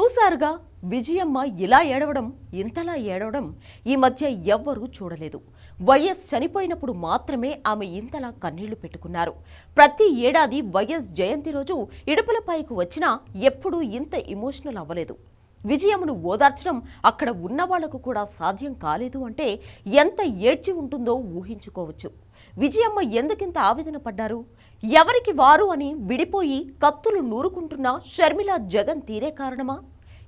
చూశారుగా విజయమ్మ ఇలా ఏడవడం ఇంతలా ఏడవడం ఈ మధ్య ఎవ్వరూ చూడలేదు. వైఎస్ చనిపోయినప్పుడు మాత్రమే ఆమె ఇంతలా కన్నీళ్ళు పెట్టుకున్నారు. ప్రతి ఏడాది వైఎస్ జయంతి రోజు ఇడుపులపైకి వచ్చినా ఎప్పుడూ ఇంత ఎమోషనల్ అవ్వలేదు. విజయమును ఓదార్చడం అక్కడ ఉన్న వాళ్ళకు కూడా సాధ్యం కాలేదు అంటే ఎంత ఏడ్చి ఉంటుందో ఊహించుకోవచ్చు. విజయమ్మ ఎందుకింత ఆవేదన పడ్డారు? ఎవరికి వారు అని విడిపోయి కత్తులు నూరుకుంటున్న షర్మిల జగన్ తీరే కారణమా?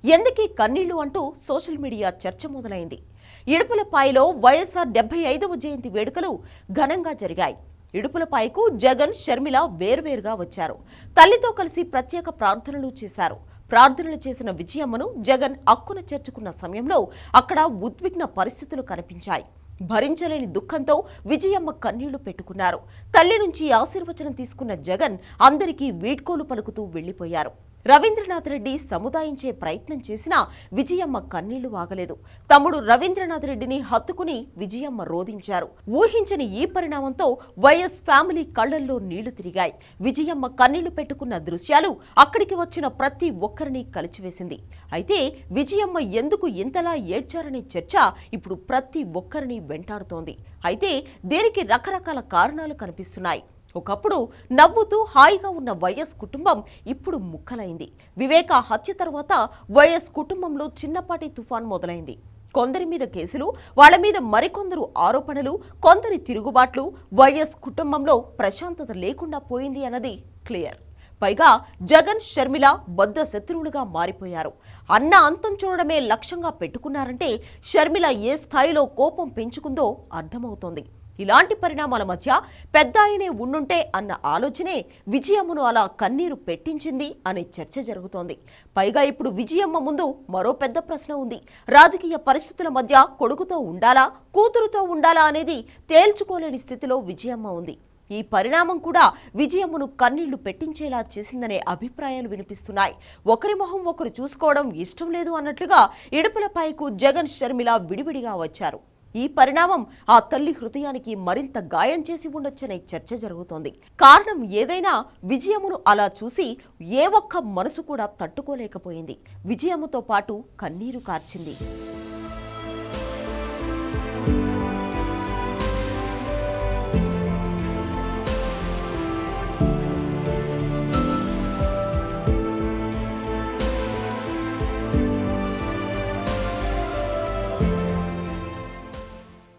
ఎందుకీ కన్నీళ్ళు అంటూ సోషల్ మీడియా చర్చ మొదలైంది. ఇడుపులపాయలో వైఎస్ఆర్ డెబ్బై ఐదవ జయంతి వేడుకలు ఘనంగా జరిగాయి. ఇడుపులపాయకు జగన్ షర్మిల వేర్వేరుగా వచ్చారు. తల్లితో కలిసి ప్రత్యేక ప్రార్థనలు చేశారు. ప్రార్థనలు చేసిన విజయమ్మను జగన్ అక్కున చేర్చుకున్న సమయంలో అక్కడ ఉద్విగ్న పరిస్థితులు కనిపించాయి. భరించలేని దుఃఖంతో విజయమ్మ కన్నీళ్ళు పెట్టుకున్నారు. తల్లి నుంచి ఆశీర్వచనం తీసుకున్న జగన్ అందరికీ వీడ్కోలు పలుకుతూ వెళ్ళిపోయారు రవీంద్రనాథ్ రెడ్డి సముదాయించే ప్రయత్నం చేసినా విజయమ్మ కన్నీళ్ళు వాగలేదు. తమ్ముడు రవీంద్రనాథ్ రెడ్డిని హత్తుకుని విజయమ్మ రోధించారు. ఊహించని ఈ పరిణామంతో వైఎస్ ఫ్యామిలీ కళ్ళల్లో నీళ్ళు తిరిగాయి. విజయమ్మ కన్నీళ్ళు పెట్టుకున్న దృశ్యాలు అక్కడికి వచ్చిన ప్రతి ఒక్కరిని కలిచివేసింది. అయితే విజయమ్మ ఎందుకు ఇంతలా ఏడ్చారనే చర్చ ఇప్పుడు ప్రతి ఒక్కరిని వెంటాడుతోంది. అయితే దీనికి రకరకాల కారణాలు కనిపిస్తున్నాయి? ఒకప్పుడు నవ్వుతూ హాయిగా ఉన్న వైఎస్ కుటుంబం ఇప్పుడు ముక్కలైంది. వివేక హత్య తర్వాత వైఎస్ కుటుంబంలో చిన్నపాటి తుఫాన్ మొదలైంది. కొందరి మీద కేసులు వాళ్ళ మీద మరికొందరు ఆరోపణలు కొందరి తిరుగుబాట్లు వైఎస్ కుటుంబంలో ప్రశాంతత లేకుండా పోయింది అన్నది క్లియర్. పైగా జగన్ షర్మిల బద్ద శత్రువులుగా మారిపోయారు. అన్న అంతం చూడడమే లక్ష్యంగా పెట్టుకున్నారంటే షర్మిల ఏ స్థాయిలో కోపం పెంచుకుందో అర్థమవుతోంది. ఇలాంటి పరిణామాల మధ్య పెద్ద ఆయనే ఉండుంటే అన్న ఆలోచనే విజయమ్మను అలా కన్నీరు పెట్టించింది అనే చర్చ జరుగుతోంది. పైగా ఇప్పుడు విజయమ్మ ముందు మరో పెద్ద ప్రశ్న ఉంది. రాజకీయ పరిస్థితుల మధ్య కొడుకుతో ఉండాలా కూతురుతో ఉండాలా అనేది తేల్చుకోలేని స్థితిలో విజయమ్మ ఉంది. ఈ పరిణామం కూడా విజయమ్మను కన్నీళ్ళు పెట్టించేలా చేసిందనే అభిప్రాయాలు వినిపిస్తున్నాయి. ఒకరి మొహం ఒకరు చూసుకోవడం ఇష్టం లేదు అన్నట్లుగా ఇడుపులపైకు జగన్ షర్మిల విడివిడిగా వచ్చారు. ఈ పరిణామం ఆ తల్లి హృదయానికి మరింత గాయం చేసి ఉండొచ్చనే చర్చ జరుగుతోంది. కారణం ఏదైనా విజయమును అలా చూసి ఏ ఒక్క మనసు కూడా తట్టుకోలేకపోయింది. విజయముతో పాటు కన్నీరు కార్చింది. thank you